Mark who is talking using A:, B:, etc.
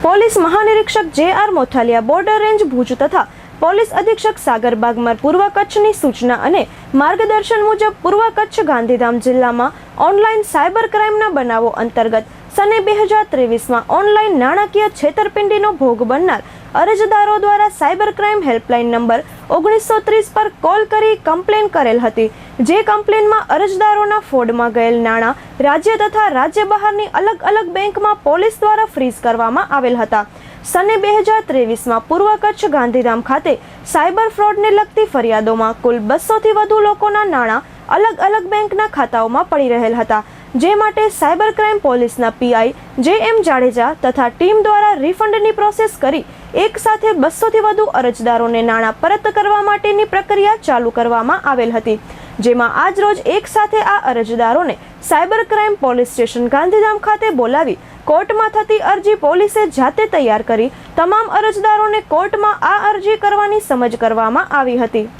A: Police મહાનિરીક્ષક J R Mothaliya border range Bhuj તથા police અધિક્ષક સાગર બાગમાર પૂર્વ કચ્છની સૂચના અને માર્ગદર્શન મુજબ પૂર્વ કચ્છ ગાંધીધામ જિલ્લામાં ઓનલાઈન સાયબર ક્રાઇમના બનાવો અંતર્ગત સને બે હજાર ત્રેવીસમાં ઓનલાઈન નાણાકીય છેતરપિંડીનો ભોગ બનનાર અરજદારો દ્વારા સાયબર ક્રાઇમ હેલ્પલાઇન નંબર ઓગણીસો ત્રીસ પર કોલ કરી કમ્પ્લેન કરેલ હતી. જે કમ્પ્લેનમાં અરજદારોના ફોડમાં ગયેલ નાણાં રાજ્ય તથા રાજ્ય બહારની અલગ અલગ બેંકમાં પોલીસ દ્વારા ફ્રીઝ કરવામાં આવેલ હતા. સને બે હજાર ત્રેવીસમાં પૂર્વ કચ્છ ગાંધીધામ ખાતે સાયબર ફ્રોડને લગતી ફરિયાદોમાં કુલ બસોથી વધુ લોકોના નાણાં અલગ અલગ બેંકના ખાતાઓમાં પડી રહેલ હતા. જે માટે સાયબર ક્રાઇમ પોલીસના પીઆઈ જે એમ જાડેજા તથા ટીમ દ્વારા રિફંડની પ્રોસેસ કરી એક સાથે બસોથી વધુ અરજદારોને નાણાં પરત કરવા માટેની પ્રક્રિયા ચાલુ કરવામાં આવેલ હતી, જેમાં આજરોજ એક સાથે આ અરજદારોને cyber crime police station Gandhidham ખાતે બોલાવી કોર્ટમાં થતી અરજી પોલીસે જાતે તૈયાર કરી તમામ અરજદારોને કોર્ટમાં આ અરજી કરવાની સમજ કરવામાં આવી હતી.